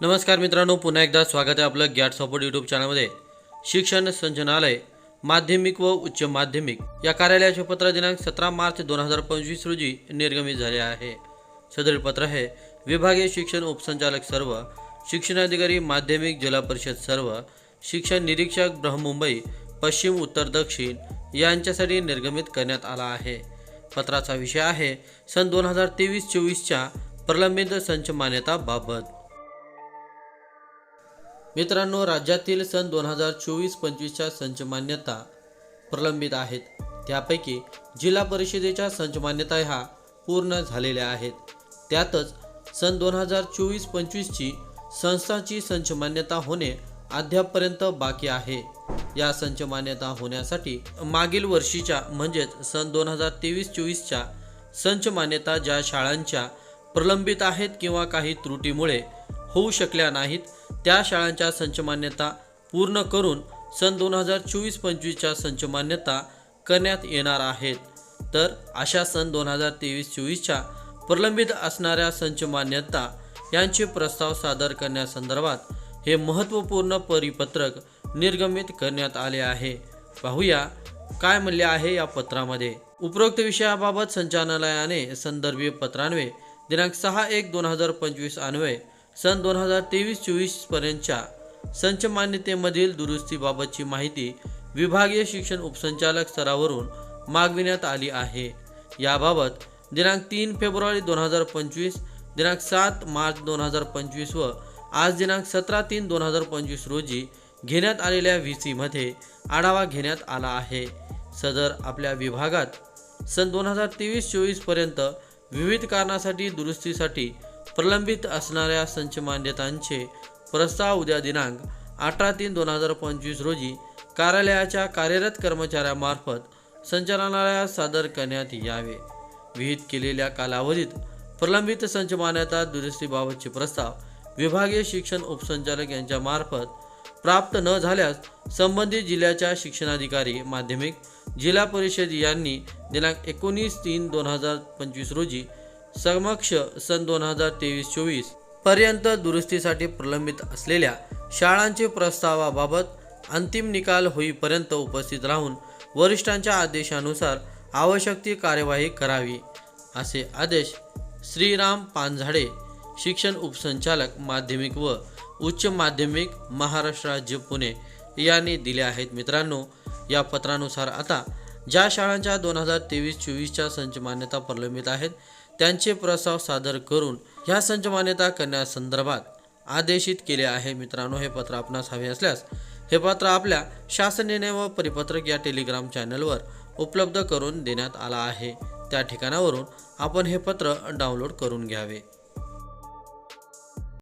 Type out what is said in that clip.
नमस्कार मित्रांनो पुन्हा एकदा स्वागत आहे आपलं गॅट सपोर्ट यूट्यूब चॅनलमध्ये. शिक्षण संचनालय माध्यमिक व उच्च माध्यमिक या कार्यालयाचे पत्र दिनांक सतरा मार्च दोन हजार पंचवीस रोजी निर्गमित झाले आहे. सदरील पत्र हे विभागीय शिक्षण उपसंचालक सर्व शिक्षणाधिकारी माध्यमिक जिल्हा परिषद सर्व शिक्षण निरीक्षक बृहमुंबई पश्चिम उत्तर दक्षिण यांच्यासाठी निर्गमित करण्यात आला आहे. पत्राचा विषय आहे सन दोन हजार तेवीस चोवीसच्या प्रलंबित संच मान्यताबाबत मित्रांनो राज्यातील सन दोन हजार चोवीस पंचवीसच्या संच मान्यता प्रलंबित आहेत. त्यापैकी जिल्हा परिषदेच्या संच मान्यता ह्या पूर्ण झालेल्या आहेत. त्यातच सन दोन हजार चोवीस पंचवीसची संस्थांची संच मान्यता होणे अद्यापपर्यंत बाकी आहे. या संच मान्यता होण्यासाठी मागील वर्षीच्या म्हणजेच सन दोन हजार तेवीस चोवीसच्या संच मान्यता ज्या शाळांच्या प्रलंबित आहेत किंवा काही त्रुटीमुळे होऊ शकल्या नाहीत त्या शाळांच्या संचमान्यता पूर्ण करून सन दोन हजार चोवीस पंचवीसच्या संचमान्यता करण्यात येणार आहेत. तर अशा सन दोन हजार तेवीस चोवीसच्या प्रलंबित असणाऱ्या संचमान्यता यांचे प्रस्ताव सादर करण्यासंदर्भात हे महत्त्वपूर्ण परिपत्रक निर्गमित करण्यात आले आहे. पाहूया काय म्हणले आहे या पत्रामध्ये. उपरोक्त विषयाबाबत संचालनालयाने संदर्भीय पत्रान्वये दिनांक सहा एक दोन हजार पंचवीस अन्वये सन दोन हजार तेवीस चोवीसपर्यंतच्या संचमान्यतेमधील संच मान्यतेमधील दुरुस्तीबाबतची माहिती विभागीय शिक्षण उपसंचालक स्तरावरून मागविण्यात आली आहे. याबाबत दिनांक तीन फेब्रुवारी दोन हजार पंचवीस दिनांक सात मार्च दोन हजार पंचवीस व आज दिनांक सतरा तीन दोन हजार पंचवीस रोजी घेण्यात आलेल्या व्ही सीमध्ये आढावा घेण्यात आला आहे. सदर आपल्या विभागात सन दोन हजार तेवीस चोवीसपर्यंत विविध कारणासाठी दुरुस्तीसाठी प्रलंबित असणाऱ्या संच मान्यतांचे प्रस्ताव उद्या दिनांक अठरा तीन दोन हजार पंचवीस रोजी कार्यालयाच्या कार्यरत कर्मचाऱ्यामार्फत संचालनालयात सादर करण्यात यावे. विहित केलेल्या कालावधीत प्रलंबित संच मान्यता दुरुस्तीबाबतचे प्रस्ताव विभागीय शिक्षण उपसंचालक यांच्यामार्फत प्राप्त न झाल्यास संबंधित जिल्ह्याच्या शिक्षणाधिकारी माध्यमिक जिल्हा परिषद यांनी दिनांक एकोणीस तीन दोन हजार पंचवीस रोजी समक्ष सन दोन हजार तेवीस चोवीसपर्यंत दुरुस्तीसाठी प्रलंबित असलेल्या शाळांचे प्रस्तावाबाबत अंतिम निकाल होईपर्यंत उपस्थित राहून वरिष्ठांच्या आदेशानुसार आवश्यक ती कार्यवाही करावी असे आदेश श्रीराम पानझाडे शिक्षण उपसंचालक माध्यमिक व उच्च माध्यमिक महाराष्ट्र राज्य पुणे यांनी दिले आहेत. मित्रांनो या पत्रानुसार आता ज्या शाळांच्या दोन हजार तेवीस चोवीसच्या संच मान्यता प्रलंबित आहेत त्यांचे प्रस्ताव सादर करून ह्या संच मान्यता करण्यासंदर्भात आदेशित केले आहे. मित्रांनो हे पत्र आपणास हवे असल्यास हे पत्र आपल्या शासन निर्णय व परिपत्रक या टेलिग्राम चॅनलवर उपलब्ध करून देण्यात आला आहे. त्या ठिकाणावरून आपण हे पत्र डाउनलोड करून घ्यावे.